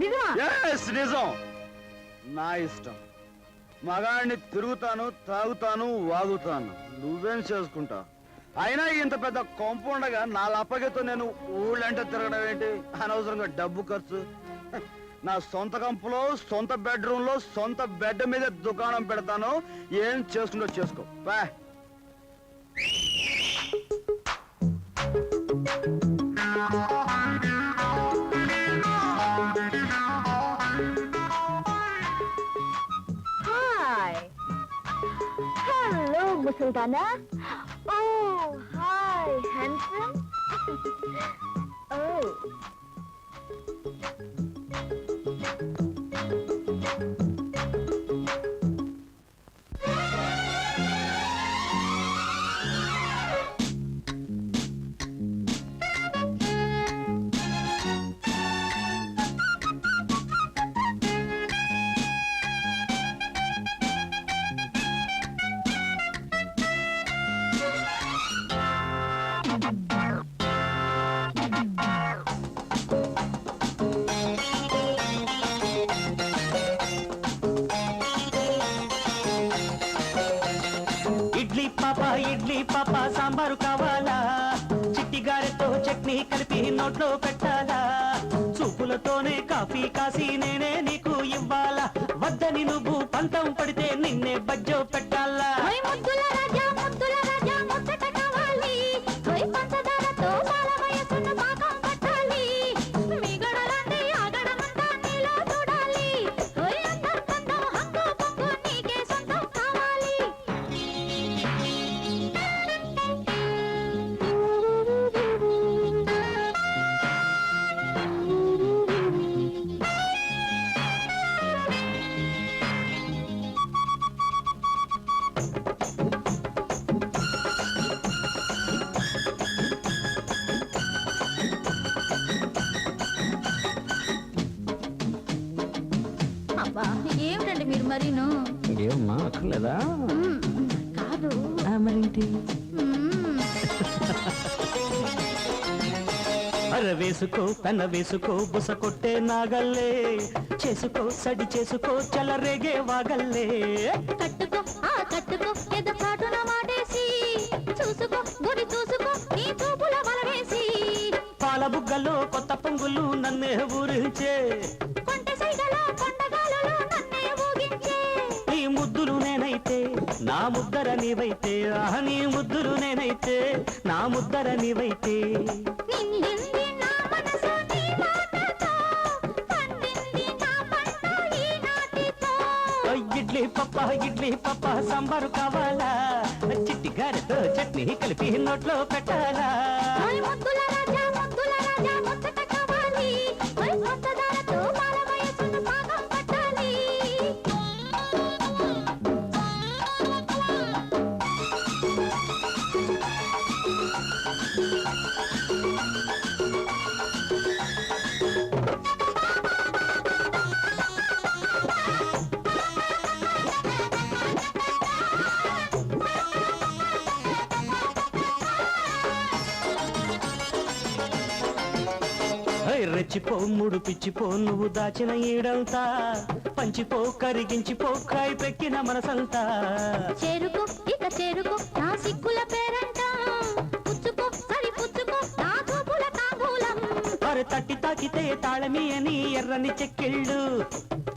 నిజం. నా ఇష్టం. మగాడిని తిరుగుతాను తాగుతాను వాగుతాను. నువ్వేం చేసుకుంటా? అయినా ఇంత పెద్ద కొంపౌండగా నా లప్పగితో నేను ఊళ్ళంటే తిరగడం ఏంటి? అనవసరంగా డబ్బు ఖర్చు. నా సొంత కంపులో సొంత బెడ్రూమ్లో సొంత బెడ్ మీద దుకాణం పెడతాను. ఏం చేసుకుంటో చేసుకో. బా you. హలో ముసల్దానా ఓ హాయ్ హ్యాండ్సమ్ ఓ ఇడ్లీ పాప ఇడ్లీ పాప సాంబారు కావాలా? చిట్టి గారెతో చట్నీ కలిపి నోట్లో పెట్టాలా? చూపులతోనే కాఫీ కాసి నేనే నీకు ఇవ్వాలా? వద్దని నువ్వు పంతం పడితే నిన్నే బజ్జో పెట్ట ఏమిటండి మీరు మరీను? ఏమమ్మా అక్కర్లేదా? మ్మ్, కాదు మరేంటి? మ్మ్. అర వేసుకో కన్న వేసుకో బుస కొట్టే నాగల్లే. చేసుకో సడి చేసుకో చలరేగే వాగల్లే. కట్టుకో ఆ కట్టుకో ఎద చాటున మాటేసి చూసుకో గురి చూసుకో నీ చూపుల వలవేసి. పాల బుగ్గలో కొత్త పొంగులు నన్నే ఊరించే. కొంట సైగలో కొండగాలలో నన్నే ఊగించే. నీ ముద్దులు నేనైతే నా ముద్దర నీవైతే ఆహ్ నీ ముద్దులు నేనైతే నా ముద్దర నీవైతే. ఇడ్లీ పప్ప ఇడ్లీ పప్ప సాంబారు కావాలా? చిట్టి గారెతో చట్నీ కలిపి నోట్లో పెట్టాలా? Thank you. ముడు పిచ్చిపో నువ్వు దాచిన ఈడంతా. పంచిపో కరిగించిపో కాయి పెక్కిన మనసంతా. చేరుకో ఇక చేరుకో నా సిగ్గుల పేరంట. పుచ్చుకో సరి పుచ్చుకో నా చూపుల తాంబూలం. వారు తట్టి తాకితే తాళమి అని ఎర్రని చెక్కిళ్ళు.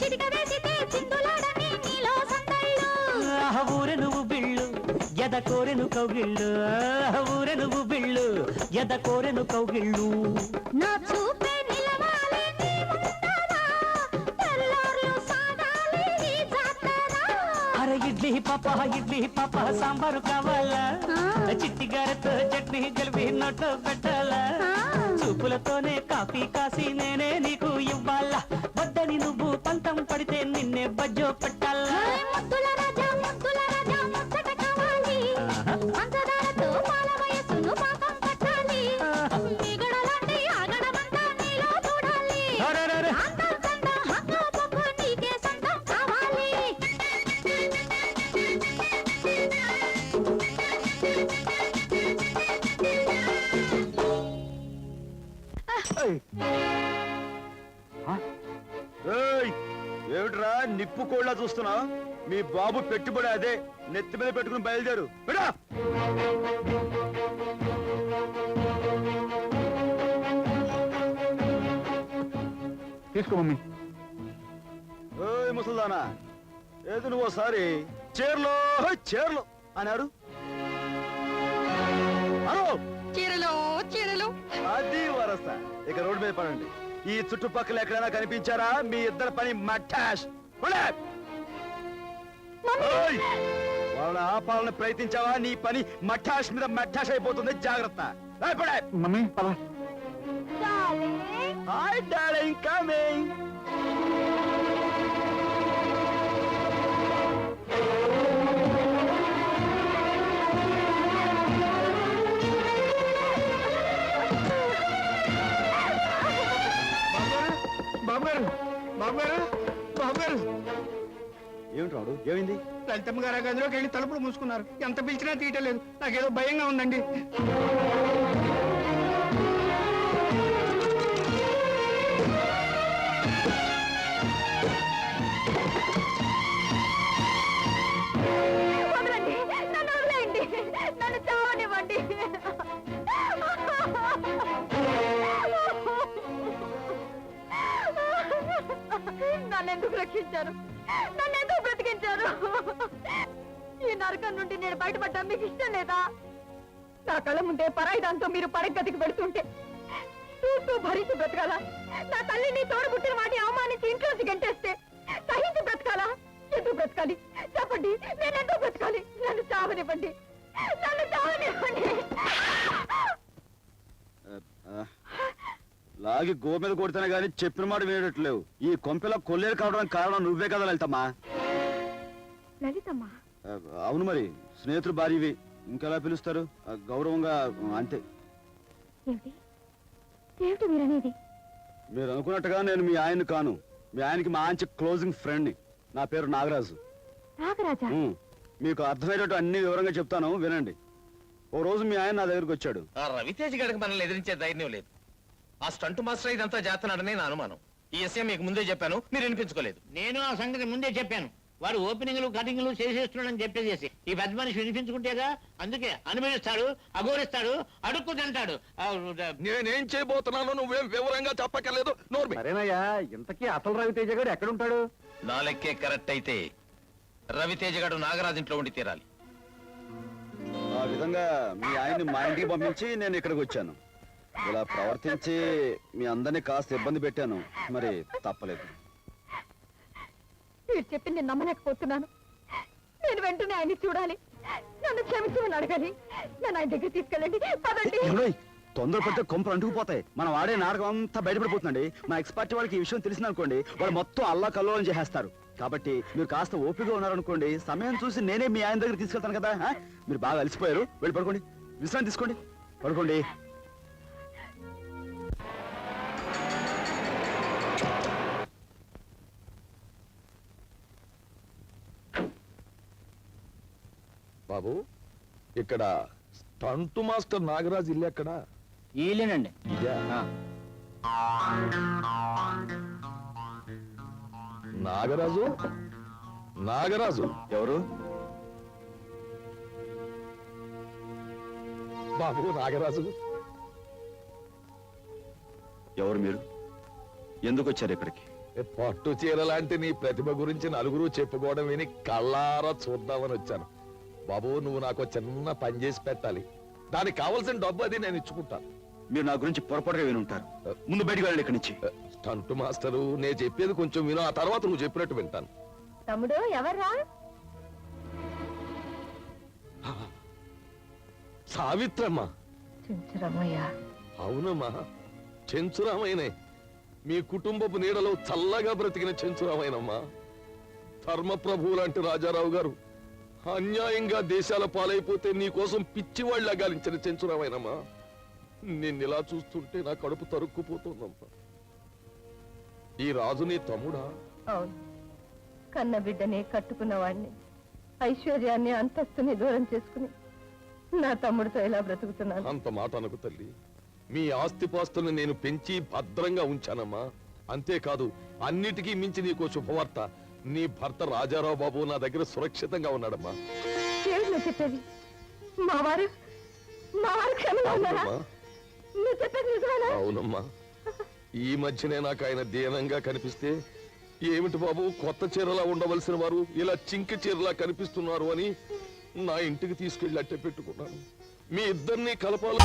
చిటిక వేసితే చిందులాడని నీలో సందళ్ళు ఆహ ఊరె నువ్వు బిళ్ళు ఎద కోరెను కౌగిళ్ళు. ఆహ ఊరె నువ్వు బిళ్ళు ఎద కోరెను కౌగిళ్ళు. నా చూపే ఇడ్లీ పాప ఇడ్లీ పాప సాంబారు కావాలా. చిట్టి గారెతో చట్నీ కలిపి నోట్లో పెట్టాలా. చూపులతోనే కాఫీ కాసి నేనే నీకు ఇవ్వాలా వద్దని నువ్వు పంతం పడితే నిన్నే బజ్జో పెట్టాలా కోళ్ళ చూస్తున్నా? మీ బాబు పెట్టుబడి అదే నెత్తి మీద పెట్టుకుని బయలుదేరు. బిడా తీసుకో మమ్మీ. ముసల్దానా ఏది నువ్వు ఒకసారి? చీరలో చీరలో అన్నారు. అను చీరలు చీరలు. అది వరస ఇక రోడ్డు మీద పడండి. ఈ చుట్టుపక్కల ఎక్కడైనా కనిపించారా? మీ ఇద్దరు పని. ఓయ్! వాళ్ళని ఆపాలని ప్రయత్నించావా? నీ పని మట్టాష్ మీద మట్టాష్ అయిపోతుంది. జాగ్రత్త. హాయ్ డార్లింగ్ కమింగ్ లలితమ్మ గారు గదిలోకి వెళ్ళి తలుపులు మూసుకున్నారు. ఎంత పిలిచినా తీయటలేదు. నాకేదో భయంగా ఉందండి. వదలండి. నన్ను వదిలేయండి. నన్ను చావనివ్వండి. నన్ను ఎందుకు రక్షించారు? నన్ను ఎందుకు బ్రతికించారు? ఈ నరకం నుండి నేను బయటపడ్డా మీకు ఇష్టం లేదా? నా కళ్ళ ముందే పరాయి దాంతో మీరు పరగతికి పెడుతుంటే చూస్తూ భరించి బ్రతకాలా? నా తల్లిని తోడుబుట్టిన వాటి అవమానించి ఇంట్లోంచి గంటేస్తే సహించి బ్రతకాలా? ఎందుకు బ్రతకాలి? చెప్పండి నేను ఎందుకు బ్రతకాలి? నన్ను చావనివ్వండి. నన్ను చావనివ్వండి. లాగి గో మీద కొడితేనే గానీ చెప్పిన మాట వినేటట్లేవు. ఈ కొంపెలో కొల్లేరు కావడానికి కారణం నువ్వే కదా లలితమ్మా. లలితమ్మ? అవును మరి స్నేహితుడు భార్యవి. ఇంకెలా పిలుస్తారు? ఆ, గౌరవంగా అంతే. మీరు అనుకున్నట్టుగా నేను మీ ఆయన్ని కాను. మీ ఆయనకి మంచి క్లోజింగ్ ఫ్రెండ్ని నా. పేరు నాగరాజు. మీకు అర్థమయ్యేటట్టు అన్ని వివరంగా చెప్తాను. వినండి. ఓ రోజు మీ ఆయన నా దగ్గరికి వచ్చాడు. ఆ రవితేజ్ గారికి మనల్ని ఎదిరించే ధైర్యం లేదు. ఆ స్టంట్ మాస్టర్ ఇదంతా చేస్తున్నాడని నా అనుమానం. ఈ విషయం మీకు ముందే చెప్పాను మీరు వినిపించుకోలేదు. నేను ఆ సంగతి ముందే చెప్పాను. వాడు ఓపెనింగ్లు కటింగ్లు చేసేస్తున్నాడని చెప్పేసి ఈ పెద్ద మనిషి వినిపించుకుంటేగా? అందుకే అనుభవిస్తాడు అఘోరిస్తాడు అడుక్కు తింటాడు. ఆ, నేనేం చేయబోతున్నానో నువ్వేం వివరంగా చెప్పక్కర్లేదు. నోర్మి. సరేనయ్యా ఇంతకీ అసలు రవితేజ గారు ఎక్కడుంటాడు? నా లెక్కే కరెక్ట్ అయితే రవితేజ్ గారు నాగరాజ్ ఇంట్లో ఉండి తీరాలి. ఆ విధంగా మీ ఆయన్ని మా ఇంటికి పంపించి నేను ఇక్కడికి వచ్చాను. ఇలా ప్రవర్తించి మీ అందరినీ కాస్త ఇబ్బంది పెట్టాను. మరి తప్పలేదు. మీరు చెప్పి నేను నమ్మలేకపోతున్నాను. నేను వెంటనే ఆయన్ని చూడాలి. నన్ను క్షమించమని అడగాలి. నన్ను ఆయన దగ్గర తీసుకెళ్ళండి. పదండి. తొందరపడితే కొంపలు అంటుకుపోతాయి. మనం ఆడే నాటకం అంతా బయటపడిపోతుందండి. మా ఎక్స్పర్ట్ వాళ్ళకి ఈ విషయం తెలిసిందనుకోండి వాళ్ళు మొత్తం అల్లా కల్లోలం చేసేస్తారు. కాబట్టి మీరు కాస్త ఓపికగా ఉన్నారనుకోండి సమయం చూసి నేనే మీ ఆయన దగ్గర తీసుకెళ్తాను కదా? మీరు బాగా అలసిపోయారు. వెళ్ళి పడుకోండి. విశ్రాంతి తీసుకోండి. పడుకోండి. బాబు ఇక్కడ స్టంట్ మాస్టర్ నాగరాజ్ ఇల్లు ఎక్కడ ఈలేనండి ఇదే నాగరాజు? నాగరాజు. ఎవరు? బాబు నాగరాజు. ఎవరు మీరు? ఎందుకు వచ్చారు ఇక్కడికి? ఏ పట్టు చీర లాంటి నీ ప్రతిభ గురించి నలుగురు చెప్పుకోవడం విని కళ్ళారా చూద్దామని వచ్చాను. బాబు నువ్వు నాకు చిన్న పని చేసి పెట్టాలి. దానికి కావలసిన డబ్బు అది నేను ఇచ్చుకుంటాను. మీరు నా గురించి పొరపాటుగా విని ఉంటారు. ముందు బయటికి వెళ్ళండి ఇక్కడి నుంచి. స్టంట్ మాస్టరు నేను చెప్పేది కొంచెం విను ఆ తర్వాత నువ్వు చెప్పినట్టు వింటాను. తమ్ముడు ఎవర్రా? సావిత్రమ్మ. చించరమయ్య. అవునమ్మా చెంచురామైనే మీ కుటుంబపు నీడలో చల్లగా బ్రతికిన చెంచురామైనమ్మా ధర్మప్రభువు లాంటి రాజారావు గారు అన్యాయంగా దేశాల పాలైపోతే నీ కోసం పిచ్చివాళ్ళ గాలించిన చెంచురామైనమ్మా నిన్నిలా చూస్తుంటే నా కడుపు తరుక్కుపోతుందమ్మా. ఈ రాజు నీ తమ్ముడా? అవును. కన్న బిడ్డని కట్టుకున్న వాడిని ఐశ్వర్యాన్ని అంతస్తుని దూరం చేసుకుని నా తమ్ముడితో ఎలా బ్రతుకుతున్నాను? అంత మాట అనకు తల్లి. మీ ఆస్తిపాస్తుల్ని నేను పెంచి భద్రంగా ఉంచానమ్మా. అంతేకాదు అన్నిటికీ మించి నీకో శుభవార్త. నీ భర్త రాజారావు బాబు నా దగ్గర సురక్షితంగా ఉన్నాడమ్మా. ఏమిటి నువ్వు చెప్పేది? మా వారు మా వారు క్షేమంగా ఉన్నారా? అవునమ్మా. నువ్వు చెప్పేది నిజమేనా? అవునమ్మా. ఈ మధ్యనే నాకు ఆయన దీనంగా కనిపిస్తే ఏమిటి బాబు కొత్త చీరలా ఉండవలసిన వారు ఇలా చింక చీరలా కనిపిస్తున్నారు అని నా ఇంటికి తీసుకెళ్ళి అట్టే పెట్టుకున్నాను. మీ ఇద్దరిని కలపాలి